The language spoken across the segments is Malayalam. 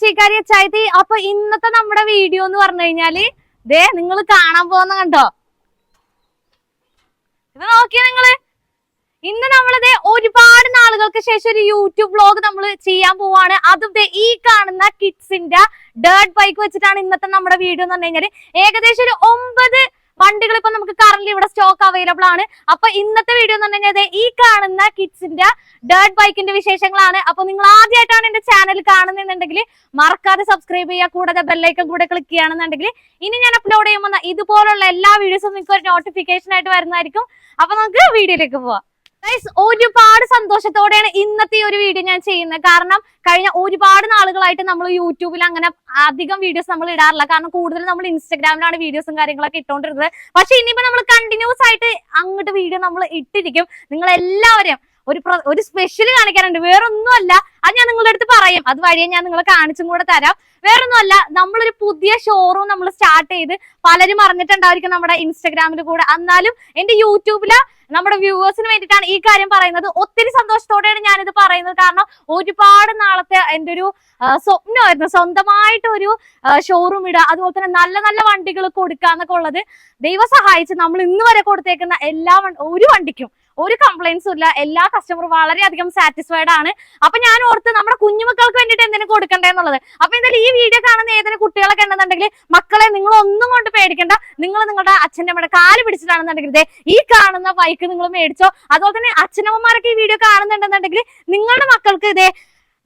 കൊച്ചിക്കാരി അച്ചായത്തി അപ്പൊ ഇന്നത്തെ നമ്മുടെ വീഡിയോ എന്ന് പറഞ്ഞു കഴിഞ്ഞാൽ ദേ നിങ്ങൾ കാണാൻ പോകുന്ന കണ്ടോ? ഇത് നോക്കിയ നിങ്ങൾ. ഇന്ന് നമ്മളിത് ഒരുപാട് നാളുകൾക്ക് ശേഷം ഒരു യൂട്യൂബ് വ്ലോഗ് നമ്മൾ ചെയ്യാൻ പോവാണ്. അതും ഈ കാണുന്ന കിഡ്സിന്റെ ഡേർട്ട് ബൈക്ക് വെച്ചിട്ടാണ് ഇന്നത്തെ നമ്മുടെ വീഡിയോ എന്ന് പറഞ്ഞു കഴിഞ്ഞാൽ ഏകദേശം ഒരു ഒമ്പത് വണ്ടികൾ ഇപ്പൊ നമുക്ക് കറന്റ് ഇവിടെ സ്റ്റോക്ക് അവൈലബിൾ ആണ്. അപ്പൊ ഇന്നത്തെ വീഡിയോ എന്ന് പറഞ്ഞാൽ ഈ കാണുന്ന കിഡ്സിന്റെ ഡേർട്ട് ബൈക്കിന്റെ വിശേഷങ്ങളാണ്. അപ്പൊ നിങ്ങൾ ആദ്യമായിട്ടാണ് എന്റെ ചാനൽ കാണുന്നുണ്ടെങ്കിൽ മറക്കാതെ സബ്സ്ക്രൈബ് ചെയ്യുക. കൂടാതെ ബെല്ലൈക്കൺ കൂടെ ക്ലിക്ക് ചെയ്യുകയാണെന്നുണ്ടെങ്കിൽ ഇനി ഞാൻ അപ്ലോഡ് ചെയ്യുമ്പോൾ ഇതുപോലുള്ള എല്ലാ വീഡിയോസും നിങ്ങൾക്ക് ഒരു നോട്ടിഫിക്കേഷൻ ആയിട്ട് വരുന്നതായിരിക്കും. അപ്പൊ നമുക്ക് വീഡിയോയിലേക്ക് പോവാം. ഒരുപാട് സന്തോഷത്തോടെയാണ് ഇന്നത്തെ ഒരു വീഡിയോ ഞാൻ ചെയ്യുന്നത്. കാരണം കഴിഞ്ഞ ഒരുപാട് നാളുകളായിട്ട് നമ്മൾ യൂട്യൂബിൽ അങ്ങനെ അധികം വീഡിയോസ് നമ്മൾ ഇടാറില്ല. കാരണം കൂടുതൽ നമ്മൾ ഇൻസ്റ്റാഗ്രാമിലാണ് വീഡിയോസും കാര്യങ്ങളൊക്കെ ഇട്ടുകൊണ്ടിരുന്നത് പക്ഷെ ഇനിയിപ്പോ നമ്മൾ കണ്ടിന്യൂസ് ആയിട്ട് അങ്ങോട്ട് വീഡിയോ നമ്മൾ ഇട്ടിരിക്കും. നിങ്ങൾ എല്ലാവരെയും ഒരു ഒരു സ്പെഷ്യൽ കാണിക്കാനുണ്ട്. വേറൊന്നുമല്ല. അത് ഞാൻ നിങ്ങളുടെ അടുത്ത് പറയും. അത് വഴിയെ ഞാൻ നിങ്ങളെ കാണിച്ചും കൂടെ തരാം. വേറൊന്നുമല്ല നമ്മളൊരു പുതിയ ഷോറൂം നമ്മൾ സ്റ്റാർട്ട് ചെയ്ത് പലരും അറിഞ്ഞിട്ടുണ്ടായിരിക്കും നമ്മുടെ ഇൻസ്റ്റഗ്രാമിൽ കൂടെ. എന്നാലും എന്റെ യൂട്യൂബിൽ നമ്മുടെ വ്യൂവേഴ്സിന് വേണ്ടിയിട്ടാണ് ഈ കാര്യം പറയുന്നത്. ഒത്തിരി സന്തോഷത്തോടെയാണ് ഞാനിത് പറയുന്നത്. കാരണം ഒരുപാട് നാളത്തെ എന്റെ ഒരു സ്വപ്നമായിരുന്നു. സ്വന്തമായിട്ട് ഒരു ഷോറൂം ഇടുക അതുപോലെ തന്നെ നല്ല നല്ല വണ്ടികൾ കൊടുക്കുക എന്നൊക്കെ ഉള്ളത് ദൈവം സഹായിച്ച് നമ്മൾ ഇന്ന് വരെ കൊടുത്തേക്കുന്ന എല്ലാ ഒരു വണ്ടിക്കും. ഒരു കംപ്ലൈൻസും ഇല്ല. എല്ലാ കസ്റ്റമറും വളരെയധികം സാറ്റിസ്ഫൈഡ് ആണ്. അപ്പൊ ഞാൻ ഓർത്ത് നമ്മുടെ കുഞ്ഞുമക്കൾക്ക് വേണ്ടിയിട്ട് എന്തിനും കൊടുക്കണ്ടേ എന്നുള്ളത്? അപ്പൊ എന്തായാലും ഈ വീഡിയോ കാണുന്ന ഏതെങ്കിലും കുട്ടികളൊക്കെ ഉണ്ടെന്നുണ്ടെങ്കിൽ മക്കളെ നിങ്ങൾ ഒന്നും കൊണ്ട് പേടിക്കണ്ട. നിങ്ങൾ നിങ്ങളുടെ അച്ഛന്റെ അമ്മയുടെ കാൽ പിടിച്ചിട്ടാണെന്നുണ്ടെങ്കിൽ ഈ കാണുന്ന ബൈക്ക് നിങ്ങൾ മേടിച്ചോ. അതുപോലെ തന്നെ അച്ഛനമ്മമാരൊക്കെ ഈ വീഡിയോ കാണുന്നുണ്ടെന്നുണ്ടെങ്കിൽ നിങ്ങളുടെ മക്കൾക്ക് ഇതേ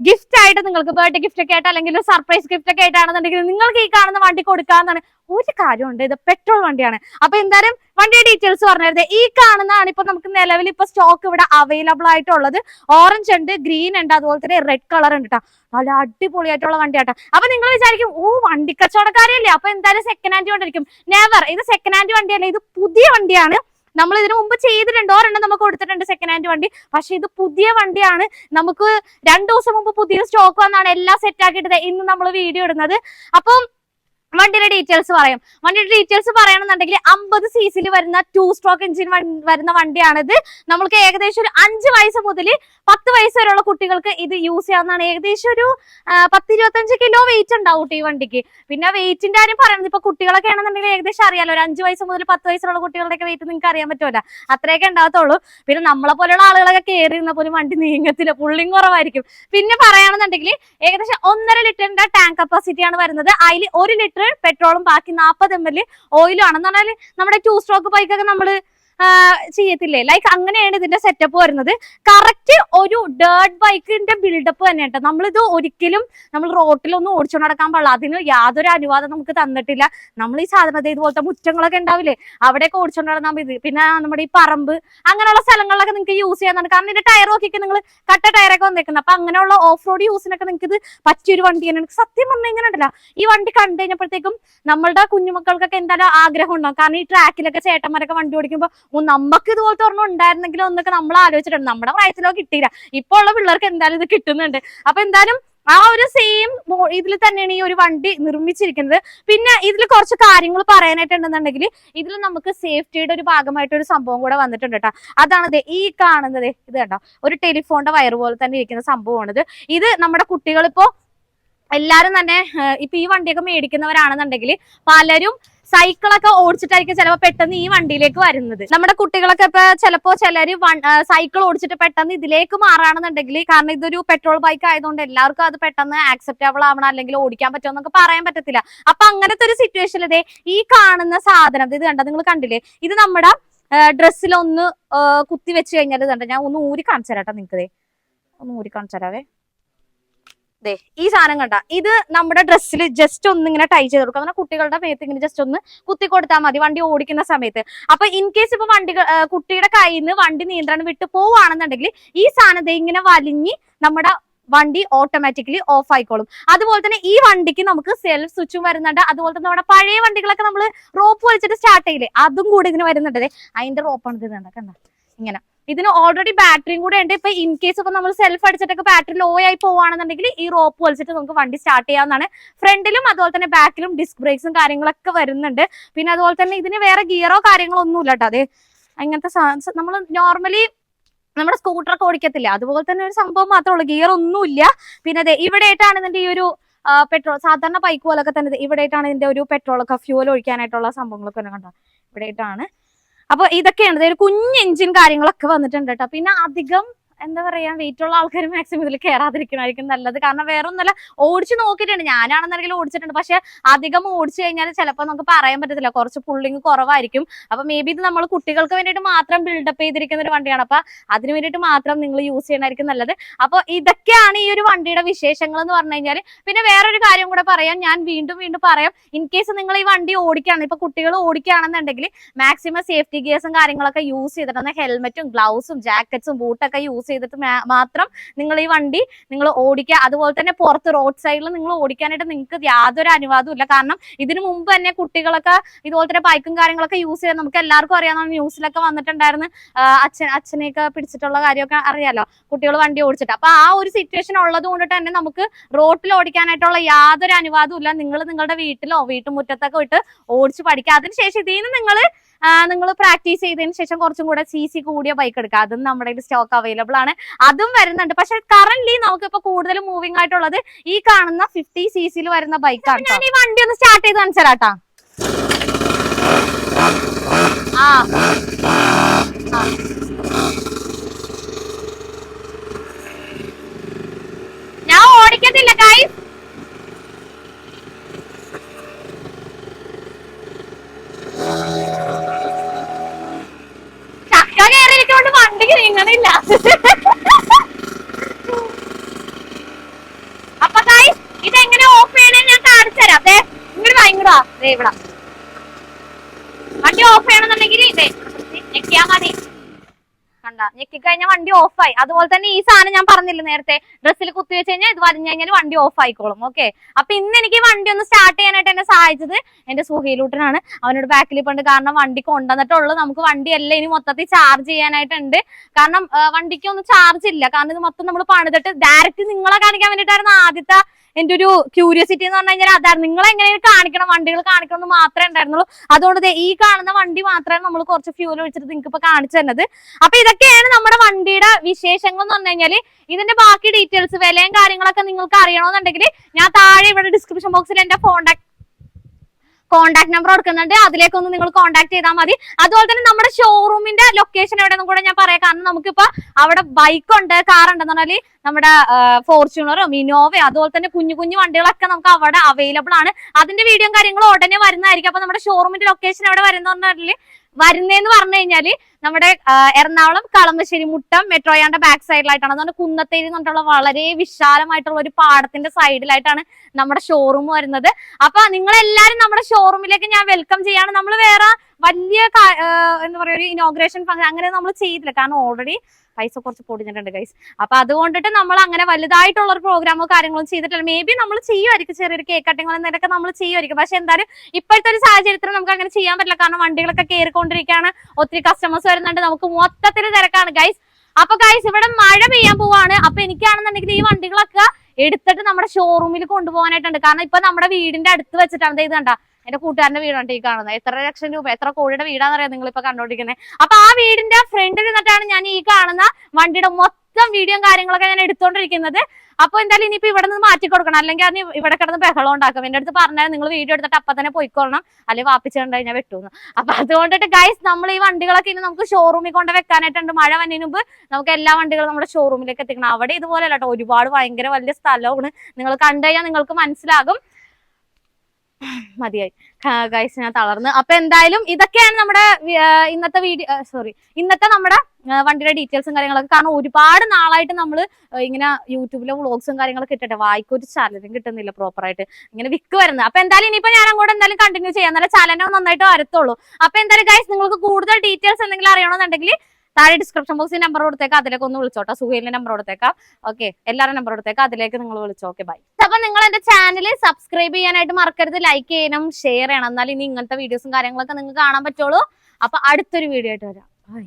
ഗിഫ്റ്റ് ആയിട്ട് നിങ്ങൾക്ക് ബർത്ത്ഡേ ഗിഫ്റ്റ് ഒക്കെ ആയിട്ട് അല്ലെങ്കിൽ സർപ്രൈസ് ഗിഫ്റ്റ് ഒക്കെ ആയിട്ടാണെന്നുണ്ടെങ്കിൽ നിങ്ങൾക്ക് ഈ കാണുന്ന വണ്ടി കൊടുക്കാന്നാണ്. ഒരു കാര്യമുണ്ട് ഇത് പെട്രോൾ വണ്ടിയാണ്. അപ്പൊ എന്തായാലും വണ്ടിയുടെ ഡീറ്റെയിൽസ് പറഞ്ഞിരുന്നത് ഈ കാണുന്നതാണ് ഇപ്പൊ നമുക്ക് നിലവിൽ ഇപ്പൊ സ്റ്റോക്ക് ഇവിടെ അവൈലബിൾ ആയിട്ടുള്ളത്. ഓറഞ്ച് ഉണ്ട് ഗ്രീൻ ഉണ്ട് അതുപോലെ തന്നെ റെഡ് കളർ ഉണ്ട് കേട്ടോ നല്ല അടിപൊളിയായിട്ടുള്ള വണ്ടിയാട്ടോ. അപ്പൊ നിങ്ങൾ വിചാരിക്കും ഓ വണ്ടി കച്ചവടക്കാരല്ലേ അപ്പൊ എന്തായാലും സെക്കൻഡ് ഹാൻഡ് കൊണ്ടിരിക്കും നെവർ ഇത് സെക്കൻഡ് ഹാൻഡ് വണ്ടിയല്ല ഇത് പുതിയ വണ്ടിയാണ്. നമ്മൾ ഇതിനു മുമ്പ് ചെയ്തിട്ടുണ്ട്? ഒരെണ്ണം നമുക്ക് കൊടുത്തിട്ടുണ്ട് സെക്കൻഡ് ഹാൻഡ് വണ്ടി. പക്ഷെ ഇത് പുതിയ വണ്ടിയാണ്. നമുക്ക് രണ്ടു ദിവസം മുമ്പ് പുതിയ സ്റ്റോക്ക് വന്നാണ് എല്ലാം സെറ്റ് ആക്കിയിട്ട് ഇന്ന് നമ്മൾ വീഡിയോ ഇടുന്നത്. അപ്പം വണ്ടിയുടെ ഡീറ്റെയിൽസ് പറയും. വണ്ടിയുടെ ഡീറ്റെയിൽസ് പറയണമെന്നുണ്ടെങ്കിൽ അമ്പത് സി സിയിൽ വരുന്ന ടു സ്ട്രോക്ക് എഞ്ചിൻ വരുന്ന വണ്ടിയാണിത്. നമ്മൾക്ക് ഏകദേശം ഒരു അഞ്ച് വയസ്സ് മുതൽ പത്ത് വയസ്സ് വരെയുള്ള കുട്ടികൾക്ക് ഇത് യൂസ് ചെയ്യാവുന്നതാണ്. ഏകദേശം ഒരു പത്ത് ഇരുപത്തഞ്ച് കിലോ വെയിറ്റ് ഉണ്ടാവും ഈ വണ്ടിക്ക്. പിന്നെ വെയിറ്റിന്റെ കാര്യം പറയുന്നത് ഇപ്പൊ കുട്ടികളൊക്കെ ആണെന്നുണ്ടെങ്കിൽ ഏകദേശം അറിയാലോ ഒരു അഞ്ച് വയസ്സ് മുതൽ പത്ത് വയസ്സുള്ള കുട്ടികളുടെ വെയിറ്റ് നിങ്ങൾക്ക് അറിയാൻ പറ്റുമല്ല. അത്രയൊക്കെ ഉണ്ടാകത്തുള്ളൂ. പിന്നെ നമ്മളെ പോലെയുള്ള ആളുകളൊക്കെ കയറി ഇരുന്ന പോലും വണ്ടി നീങ്ങത്തില്ല. പുള്ളിയും കുറവായിരിക്കും. പിന്നെ പറയുകയാണെന്നുണ്ടെങ്കിൽ ഏകദേശം ഒന്നര ലിറ്ററിന്റെ ടാങ്ക് കപ്പാസിറ്റി ആണ് വരുന്നത്. അതിൽ ഒരു ലിറ്റർ പെട്രോളും ബാക്കി നാൽപ്പത് എം എൽ ഓയിലും പറഞ്ഞാൽ നമ്മുടെ ടു സ്ട്രോക്ക് ബൈക്കൊക്കെ നമ്മൾ ചെയ്യത്തില്ലേ? ലൈക്ക് അങ്ങനെയാണ് ഇതിന്റെ സെറ്റപ്പ് വരുന്നത്. കറക്റ്റ് ഒരു ഡേർട്ട് ബൈക്കിന്റെ ബിൽഡപ്പ് തന്നെ കേട്ടോ നമ്മളിത് ഒരിക്കലും നമ്മൾ റോട്ടിലൊന്നും ഓടിച്ചു നടക്കാൻ പാടില്ല. അതിന് യാതൊരു അനുവാദം നമുക്ക് തന്നിട്ടില്ല. നമ്മൾ ഈ സാധനത്തെ ഇതുപോലത്തെ മുറ്റങ്ങളൊക്കെ ഉണ്ടാവില്ലേ? അവിടെയൊക്കെ ഓടിച്ചു നടന്നാൽ മതി. പിന്നെ നമ്മുടെ ഈ പറമ്പ് അങ്ങനെയുള്ള സ്ഥലങ്ങളിലൊക്കെ നിങ്ങൾക്ക് യൂസ് ചെയ്യാൻ കാരണം ഇതിന്റെ ടയർ നോക്കിയൊക്കെ നിങ്ങൾ കട്ട ടയറൊക്കെ വന്നേക്കുന്നത് അപ്പൊ അങ്ങനെയുള്ള ഓഫ് റോഡ് യൂസിനൊക്കെ നിങ്ങൾക്ക് ഇത് പറ്റിയൊരു വണ്ടി തന്നെയാണ് സത്യം പറഞ്ഞു ഇങ്ങനെ ഉണ്ടല്ലോ. ഈ വണ്ടി കണ്ടു കഴിഞ്ഞപ്പോഴത്തേക്കും നമ്മളുടെ കുഞ്ഞുമക്കൾക്കൊക്കെ എന്തായാലും ആഗ്രഹം ഉണ്ടാവും. കാരണം ഈ ട്രാക്കിലൊക്കെ ചേട്ടന്മാരൊക്കെ വണ്ടി ഓടിക്കുമ്പോൾ നമുക്ക് ഇതുപോലത്തെ ഒരെണ്ണം ഉണ്ടായിരുന്നെങ്കിലും ഒന്നൊക്കെ നമ്മൾ ആലോചിച്ചിട്ടുണ്ട്. നമ്മുടെ പ്രായത്തിലോ കിട്ടിയില്ല. ഇപ്പോൾ ഉള്ള പിള്ളേർക്ക് എന്തായാലും ഇത് കിട്ടുന്നുണ്ട്. അപ്പൊ എന്തായാലും ആ ഒരു സെയിം ഇതിൽ തന്നെയാണ് ഈ ഒരു വണ്ടി നിർമ്മിച്ചിരിക്കുന്നത്. പിന്നെ ഇതിൽ കുറച്ച് കാര്യങ്ങൾ പറയാനായിട്ടുണ്ടെന്നുണ്ടെങ്കിൽ ഇതിൽ നമുക്ക് സേഫ്റ്റിയുടെ ഒരു ഭാഗമായിട്ട് ഒരു സംഭവം കൂടെ വന്നിട്ടുണ്ട് കേട്ടോ. അതാണ് ദേ ഈ കാണുന്നത്. ഇത് കേട്ടോ ഒരു ടെലിഫോണിന്റെ വയർ പോലെ തന്നെ ഇരിക്കുന്ന സംഭവമാണിത്. ഇത് നമ്മുടെ കുട്ടികളിപ്പോ എല്ലാരും തന്നെ ഇപ്പൊ ഈ വണ്ടിയൊക്കെ മേടിക്കുന്നവരാണെന്നുണ്ടെങ്കിൽ പലരും സൈക്കിളൊക്കെ ഓടിച്ചിട്ടായിരിക്കും ചിലപ്പോൾ പെട്ടെന്ന് ഈ വണ്ടിയിലേക്ക് വരുന്നത്. നമ്മുടെ കുട്ടികളൊക്കെ ഇപ്പൊ ചിലപ്പോ ചിലര് സൈക്കിൾ ഓടിച്ചിട്ട് പെട്ടെന്ന് ഇതിലേക്ക് മാറുകയാണെന്നുണ്ടെങ്കിൽ കാരണം ഇതൊരു പെട്രോൾ ബൈക്ക് ആയതുകൊണ്ട് എല്ലാവർക്കും അത് പെട്ടെന്ന് ആക്സെപ്റ്റബിൾ ആവണം അല്ലെങ്കിൽ ഓടിക്കാൻ പറ്റുമോ എന്നൊക്കെ പറയാൻ പറ്റത്തില്ല. അപ്പൊ അങ്ങനത്തെ ഒരു സിറ്റുവേഷനിൽ ഇതേ ഈ കാണുന്ന സാധനം ഇത് കണ്ട? നിങ്ങൾ കണ്ടില്ലേ? ഇത് നമ്മുടെ ഡ്രസ്സിലൊന്ന് കുത്തി വെച്ച് കഴിഞ്ഞാൽ കണ്ട? ഞാൻ ഒന്ന് ഊരി കാണിച്ചു തരാട്ടോ നിങ്ങൾക്ക് ഒന്ന് ഊരി കാണിച്ചു തരാവേ ദേ ഈ സാധനം കണ്ട. ഇത് നമ്മുടെ ഡ്രസ്സിൽ ജസ്റ്റ് ഒന്ന് ഇങ്ങനെ ടൈ ചെയ്ത് കൊടുക്കും. അങ്ങനെ കുട്ടികളുടെ മേത്ത് ഇങ്ങനെ ജസ്റ്റ് ഒന്ന് കുത്തി കൊടുത്താൽ മതി വണ്ടി ഓടിക്കുന്ന സമയത്ത്. അപ്പൊ ഇൻ കേസ് ഇപ്പൊ വണ്ടി കുട്ടിയുടെ കയ്യിൽ നിന്ന് വണ്ടി നിയന്ത്രണം വിട്ട് പോവുകയാണെന്നുണ്ടെങ്കിൽ ഈ സാധനം ഇങ്ങനെ വലിഞ്ഞ് നമ്മുടെ വണ്ടി ഓട്ടോമാറ്റിക്കലി ഓഫ് ആയിക്കോളും. അതുപോലെ തന്നെ ഈ വണ്ടിക്ക് നമുക്ക് സെൽഫ് സ്വിച്ചും വരുന്നുണ്ട്. അതുപോലെ തന്നെ നമ്മുടെ പഴയ വണ്ടികളൊക്കെ നമ്മൾ റോപ്പ് വലിച്ചിട്ട് സ്റ്റാർട്ട് ചെയ്യില്ലേ? അതും കൂടി ഇതിന് വരുന്നുണ്ട് അതിന്റെ റോപ്പാണ് ഇത് കണ്ട? ഇങ്ങനെ. ഇതിന് ഓൾറെഡി ബാറ്ററിയും കൂടെ ഉണ്ട്. ഇപ്പൊ ഇൻ കേസ് ഇപ്പൊ നമ്മൾ സെൽഫ് അടിച്ചിട്ടൊക്കെ ബാറ്ററി ലോ ആയി പോവാണെന്നുണ്ടെങ്കിൽ ഈ റോപ്പ് വലിച്ചിട്ട് നമുക്ക് വണ്ടി സ്റ്റാർട്ട് ചെയ്യാവുന്നതാണ്. ഫ്രണ്ടിലും അതുപോലെ തന്നെ ബാക്കിലും ഡിസ്ക് ബ്രേക്സും കാര്യങ്ങളൊക്കെ വരുന്നുണ്ട്. പിന്നെ അതുപോലെ തന്നെ ഇതിന് വേറെ ഗിയറോ കാര്യങ്ങളോ ഒന്നുമില്ല കേട്ടോ അതെ അങ്ങനത്തെ നമ്മൾ നോർമലി നമ്മുടെ സ്കൂട്ടറൊക്കെ ഓടിക്കത്തില്ല? അതുപോലെ തന്നെ ഒരു സംഭവം മാത്രമേ ഉള്ളൂ. ഗിയർ ഒന്നുമില്ല പിന്നെ അതെ ഇവിടെ ആയിട്ടാണ് ഇതിന്റെ ഈ ഒരു പെട്രോൾ സാധാരണ ബൈക്ക് പോലൊക്കെ തന്നെ ഇവിടെ ആയിട്ടാണ് ഇതിന്റെ ഒരു പെട്രോൾ പെട്രോളൊക്കെ ഫ്യൂൽ ഒഴിക്കാനായിട്ടുള്ള സംഭവങ്ങളൊക്കെ കണ്ടോ? ഇവിടെ ഇവിടെയായിട്ടാണ് അപ്പൊ ഇതൊക്കെയാണ്. ഒരു കുഞ്ഞ് എഞ്ചിൻ കാര്യങ്ങളൊക്കെ വന്നിട്ടുണ്ട് കേട്ടോ. പിന്നെ അധികം എന്താ പറയാ വെയിറ്റ് ഉള്ള ആൾക്കാർ മാക്സിമം ഇതിൽ കയറാതിരിക്കണമായിരിക്കും നല്ലത്. കാരണം വേറെ ഒന്നല്ല ഓടിച്ച് നോക്കിയിട്ടുണ്ട്. ഞാനാണെന്നുണ്ടെങ്കിൽ ഓടിച്ചിട്ടുണ്ട്. പക്ഷെ അധികം ഓടിച്ചു കഴിഞ്ഞാൽ ചിലപ്പോൾ നമുക്ക് പറയാൻ പറ്റത്തില്ല. കുറച്ച് പുള്ളിങ് കുറവായിരിക്കും. അപ്പൊ മേ ബി ഇത് നമ്മൾ കുട്ടികൾക്ക് വേണ്ടിയിട്ട് മാത്രം ബിൽഡപ്പ് ചെയ്തിരിക്കുന്ന ഒരു വണ്ടിയാണ്. അപ്പൊ അതിന് വേണ്ടിയിട്ട് മാത്രം നിങ്ങൾ യൂസ് ചെയ്യണമായിരിക്കും നല്ലത്. അപ്പൊ ഇതൊക്കെയാണ് ഈ ഒരു വണ്ടിയുടെ വിശേഷങ്ങൾ എന്ന് പറഞ്ഞു കഴിഞ്ഞാൽ പിന്നെ വേറൊരു കാര്യം കൂടെ പറയാം. ഞാൻ വീണ്ടും വീണ്ടും പറയാം. ഇൻ കേസ് നിങ്ങൾ ഈ വണ്ടി ഓടിക്കുകയാണ് ഇപ്പൊ കുട്ടികൾ ഓടിക്കുകയാണെന്നുണ്ടെങ്കിൽ മാക്സിമം സേഫ്റ്റി ഗിയേഴ്സും കാര്യങ്ങളൊക്കെ യൂസ് ചെയ്തിട്ടുണ്ട് ഹെൽമെറ്റും ഗ്ലൗസും ജാക്കറ്റ്സും ബൂട്ടൊക്കെ യൂസ് ചെയ്തിട്ട് മാത്രം നിങ്ങൾ ഈ വണ്ടി നിങ്ങൾ ഓടിക്കുക അതുപോലെ തന്നെ പുറത്ത് റോഡ് സൈഡിൽ നിങ്ങൾ ഓടിക്കാനായിട്ട് നിങ്ങൾക്ക് യാതൊരു അനുവാദവും ഇല്ല. കാരണം ഇതിനു മുമ്പ് തന്നെ കുട്ടികളൊക്കെ ഇതുപോലെ തന്നെ ബൈക്കും കാര്യങ്ങളൊക്കെ യൂസ് ചെയ്യാൻ നമുക്ക് എല്ലാവർക്കും അറിയാവുന്ന ന്യൂസിലൊക്കെ വന്നിട്ടുണ്ടായിരുന്നു. അച്ഛൻ അച്ഛനെയൊക്കെ പിടിച്ചിട്ടുള്ള കാര്യമൊക്കെ അറിയാലോ? കുട്ടികൾ വണ്ടി ഓടിച്ചിട്ട്. അപ്പൊ ആ ഒരു സിറ്റുവേഷൻ ഉള്ളത് കൊണ്ട് തന്നെ നമുക്ക് റോട്ടിൽ ഓടിക്കാനായിട്ടുള്ള യാതൊരു അനുവാദവും ഇല്ല. നിങ്ങൾ നിങ്ങളുടെ വീട്ടിലോ വീട്ടുമുറ്റത്തൊക്കെ വിട്ട് ഓടിച്ച് പഠിക്കുക. അതിനുശേഷം ഇതിൽ നിന്ന് നിങ്ങൾ നിങ്ങൾ പ്രാക്ടീസ് ചെയ്തതിന് ശേഷം കുറച്ചും കൂടെ സി സി കൂടിയ ബൈക്ക് എടുക്കുക. അതും നമ്മുടെ സ്റ്റോക്ക് അവൈലബിൾ ആണ്. അതും വരുന്നുണ്ട്. പക്ഷെ കറന്റ് നമുക്ക് ഇപ്പൊ കൂടുതൽ മൂവിംഗ് ആയിട്ടുള്ളത് ഈ കാണുന്ന ഫിഫ്റ്റി സി സിയിൽ വരുന്ന ബൈക്കാണ് ഞാൻ ഈ വണ്ടി ഒന്ന് സ്റ്റാർട്ട് ചെയ്ത് കാണിച്ചാലാട്ടാ ആ. ഞാൻ ഓടിക്കത്തില്ല ഗൈസ് നീങ്ങണില്ല അപ്പൊ ഇത് എങ്ങനെ ഓഫ് ചെയ്യണേ ഞാൻ കാണിച്ചു തരാം. അതെ ഇങ്ങോട്ട് ഇവിടെ. വണ്ടി ഓഫ് ചെയ്യണമെന്നുണ്ടെങ്കിൽ ഇതേ. ഞെക്കിയാ മതി. കണ്ട ഞെക്കി കഴിഞ്ഞാൽ വണ്ടി ഓഫായി. അതുപോലെ തന്നെ ഈ സാധനം ഞാൻ പറഞ്ഞില്ല നേരത്തെ ഡ്രസ്സിൽ കുത്തി വെച്ച് കഴിഞ്ഞാൽ ഇത് വരഞ്ഞു കഴിഞ്ഞാൽ വണ്ടി ഓഫ് ആയിക്കോളും ഓക്കെ അപ്പൊ ഇന്ന് എനിക്ക് വണ്ടി ഒന്ന് സ്റ്റാർട്ട് ചെയ്യാനായിട്ട് എന്നെ സഹായിച്ചത് എന്റെ സുഹീലൂട്ടനാണ്. അവനോട് ബാക്കിൽ പണ്ട് കാരണം വണ്ടി കൊണ്ടുവന്നിട്ടുള്ളൂ. നമുക്ക് വണ്ടി എല്ലാം ഇനി മൊത്തത്തിൽ ചാർജ് ചെയ്യാനായിട്ടുണ്ട്. കാരണം വണ്ടിക്ക് ഒന്നും ചാർജ് ഇല്ല. കാരണം ഇത് മൊത്തം നമ്മൾ പണിതിട്ട് ഡയറക്റ്റ് നിങ്ങളെ കാണിക്കാൻ വേണ്ടിയിട്ടായിരുന്നു ആദ്യത്തെ എന്റെ ഒരു ക്യൂരിയോസിറ്റി എന്ന് പറഞ്ഞു കഴിഞ്ഞാൽ അതാണ്. നിങ്ങൾ എങ്ങനെ കാണിക്കണം? വണ്ടികൾ കാണിക്കണം മാത്രമേ ഉണ്ടായിരുന്നുള്ളൂ. അതുകൊണ്ട് ഈ കാണുന്ന വണ്ടി മാത്രമേ നമ്മൾ കുറച്ച് ഫ്യൂൽ ഒഴിച്ചിട്ട് നിങ്ങൾക്ക് ഇപ്പൊ കാണിച്ചു തന്നത്. അപ്പൊ ഇതൊക്കെയാണ് നമ്മുടെ വണ്ടിയുടെ വിശേഷങ്ങൾ എന്ന് പറഞ്ഞു കഴിഞ്ഞാൽ ഇതിന്റെ ബാക്കി ഡീറ്റെയിൽസ് വിലയും കാര്യങ്ങളൊക്കെ നിങ്ങൾക്ക് അറിയണമെന്നുണ്ടെങ്കിൽ ഞാൻ താഴെ ഇവിടെ ഡിസ്ക്രിപ്ഷൻ ബോക്സിൽ എന്റെ കോണ്ടാക്ട് കോണ്ടാക്ട് നമ്പർ കൊടുക്കുന്നുണ്ട്. അതിലേക്കൊന്ന് നിങ്ങൾ കോണ്ടാക്ട് ചെയ്താൽ മതി. അതുപോലെ തന്നെ നമ്മുടെ ഷോറൂമിന്റെ ലൊക്കേഷൻ എവിടെയെന്നും കൂടെ ഞാൻ പറയാം. കാരണം നമുക്കിപ്പോ അവിടെ ബൈക്ക് ഉണ്ട് കാർ ഉണ്ടെന്ന് പറഞ്ഞാൽ നമ്മുടെ ഫോർച്യൂണറും ഇനോവയും അതുപോലെ തന്നെ കുഞ്ഞു കുഞ്ഞു വണ്ടികളൊക്കെ നമുക്ക് അവിടെ അവൈലബിൾ ആണ്. അതിന്റെ വീഡിയോ കാര്യങ്ങളും ഉടനെ വരുന്നതായിരിക്കും. അപ്പൊ നമ്മുടെ ഷോറൂമിന്റെ ലൊക്കേഷൻ എവിടെ വരുന്ന വരുന്നതെന്ന് പറഞ്ഞു കഴിഞ്ഞാൽ നമ്മുടെ എറണാകുളം കളമശ്ശേരി മുട്ടം മെട്രോയാന്റെ ബാക്ക് സൈഡിലായിട്ടാണ് അതുകൊണ്ട് കുന്നത്തേരി എന്ന് പറഞ്ഞിട്ടുള്ള വളരെ വിശാലമായിട്ടുള്ള ഒരു പാടത്തിന്റെ സൈഡിലായിട്ടാണ് നമ്മുടെ ഷോറൂം വരുന്നത്. അപ്പൊ നിങ്ങൾ എല്ലാരും നമ്മുടെ ഷോറൂമിലേക്ക് ഞാൻ വെൽക്കം ചെയ്യാണ്. നമ്മൾ വേറെ വലിയ എന്താ പറയുക ഒരു ഇനോഗ്രേഷൻ ഫംഗ്ഷൻ അങ്ങനെ നമ്മൾ ചെയ്തില്ല കാരണം ഓൾറെഡി പൈസ കുറച്ച് പൊടിഞ്ഞിട്ടുണ്ട് ഗൈസ് അപ്പൊ അതുകൊണ്ടിട്ട് നമ്മൾ അങ്ങനെ വലുതായിട്ടുള്ള ഒരു പ്രോഗ്രാമോ കാര്യങ്ങളോ ചെയ്തിട്ടില്ല. മേ ബി നമ്മൾ ചെയ്യുമായിരിക്കും. ചെറിയൊരു കേക്ക് കട്ടിങ്ങോ എന്നൊക്കെ നമ്മൾ ചെയ്യുമായിരിക്കും. പക്ഷെ എന്തായാലും ഇപ്പോഴത്തെ ഒരു സാഹചര്യത്തിൽ നമുക്ക് അങ്ങനെ ചെയ്യാൻ പറ്റില്ല. കാരണം വണ്ടികളൊക്കെ കയറിക്കൊണ്ടിരിക്കുകയാണ് ഒത്തിരി കസ്റ്റമേഴ്സ് വരുന്നുണ്ട്. നമുക്ക് മൊത്തത്തിൽ തിരക്കാണ്. ഗൈസ് അപ്പൊ ഗൈസ് ഇവിടെ മഴ പെയ്യാൻ പോവാണ്. അപ്പൊ എനിക്കാണെന്നുണ്ടെങ്കിൽ ഈ വണ്ടികളൊക്കെ എടുത്തിട്ട് നമ്മുടെ ഷോറൂമിൽ കൊണ്ടുപോകാനായിട്ടുണ്ട്. കാരണം ഇപ്പൊ നമ്മുടെ വീടിന്റെ അടുത്ത് വെച്ചിട്ടാണ്. ഇത് കണ്ട എന്റെ കൂട്ടുകാരന്റെ വീടാണ് ഈ കാണുന്നത്. എത്ര ലക്ഷം രൂപ എത്ര കോടിയുടെ വീടാണെന്നറിയാം നിങ്ങൾ ഇപ്പൊ കണ്ടോണ്ടിരിക്കുന്നത് അപ്പൊ ആ വീടിന്റെ ഫ്രണ്ടിൽ നിന്നിട്ടാണ് ഞാൻ ഈ കാണുന്ന വണ്ടിയുടെ മൊത്തം വീഡിയോയും കാര്യങ്ങളൊക്കെ ഞാൻ എടുത്തോണ്ടിരിക്കുന്നത്. അപ്പൊ എന്തായാലും ഇനിയിപ്പോ ഇവിടെ നിന്ന് മാറ്റി കൊടുക്കണം. അല്ലെങ്കിൽ അത് ഇവിടെ കിടന്ന് ബഹളം ഉണ്ടാക്കും. എന്റെ അടുത്ത് പറഞ്ഞാൽ നിങ്ങൾ വീഡിയോ എടുത്തിട്ട് അപ്പൊ തന്നെ പോയിക്കൊള്ളണം. അല്ലെങ്കിൽ വാപ്പിച്ച് കണ്ടു കഴിഞ്ഞാൽ വെട്ടൂന്ന്. അപ്പൊ അതുകൊണ്ടിട്ട് ഗൈസ് നമ്മൾ ഈ വണ്ടികളൊക്കെ ഇനി നമുക്ക് ഷോറൂമിൽ കൊണ്ട് വെക്കാനായിട്ടുണ്ട്. മഴ വന്നതിന് മുമ്പ് നമുക്ക് എല്ലാ വണ്ടികളും നമ്മുടെ ഷോറൂമിലേക്ക് എത്തിക്കണം. അവിടെ ഇതുപോലെ കേട്ടോ ഒരുപാട് ഭയങ്കര വലിയ സ്ഥലമാണ്. നിങ്ങൾ കണ്ടു കഴിഞ്ഞാൽ നിങ്ങൾക്ക് മനസ്സിലാകും. മതിയായി. ഗൈസ് ഞാൻ തളർന്ന്. അപ്പൊ എന്തായാലും ഇതൊക്കെയാണ് നമ്മുടെ ഇന്നത്തെ വീഡിയോ സോറി ഇന്നത്തെ നമ്മുടെ വണ്ടിയുടെ ഡീറ്റെയിൽസും കാര്യങ്ങളൊക്കെ. കാരണം ഒരുപാട് നാളായിട്ട് നമ്മൾ ഇങ്ങനെ യൂട്യൂബിലെ വ്ളോഗ്സും കാര്യങ്ങളൊക്കെ ഇട്ടിട്ട് വായിക്കൊരു ചലനം കിട്ടുന്നില്ല പ്രോപ്പറായിട്ട് ഇങ്ങനെ വിക്ക് വരുന്നത് അപ്പൊ എന്തായാലും ഇനിയിപ്പോ ഞാൻ അങ്ങോട്ട് എന്തായാലും കണ്ടിന്യൂ ചെയ്യാം. നല്ല ചലനം നന്നായിട്ട് വരത്തുള്ളൂ. അപ്പൊ എന്തായാലും ഗൈസ് നിങ്ങൾക്ക് കൂടുതൽ ഡീറ്റെയിൽസ് എന്തെങ്കിലും അറിയണമെന്നുണ്ടെങ്കിൽ താഴെ ഡിസ്ക്രിപ്ഷൻ ബോക്സിൽ നമ്പർ കൊടുത്തേക്കാം. അതിലേക്ക് ഒന്ന് വിളിച്ചോട്ടോ. സുഹേലിന്റെ നമ്പർ കൊടുത്തേക്കാം. ഓക്കെ എല്ലാവരും നമ്പർ കൊടുത്തേക്കാം. അതിലേക്ക് നിങ്ങൾ വിളിച്ചോ. ഓക്കെ ബൈ അപ്പൊ നിങ്ങൾ എന്റെ ചാനൽ സബ്സ്ക്രൈബ് ചെയ്യാനായിട്ട് മറക്കരുത്. ലൈക്ക് ചെയ്യണം ഷെയർ ചെയ്യണം. എന്നാലും ഇനി ഇങ്ങനത്തെ വീഡിയോസും കാര്യങ്ങളൊക്കെ നിങ്ങൾക്ക് കാണാൻ പറ്റുള്ളൂ. അപ്പൊ അടുത്തൊരു വീഡിയോ ആയിട്ട് വരാം. ബൈ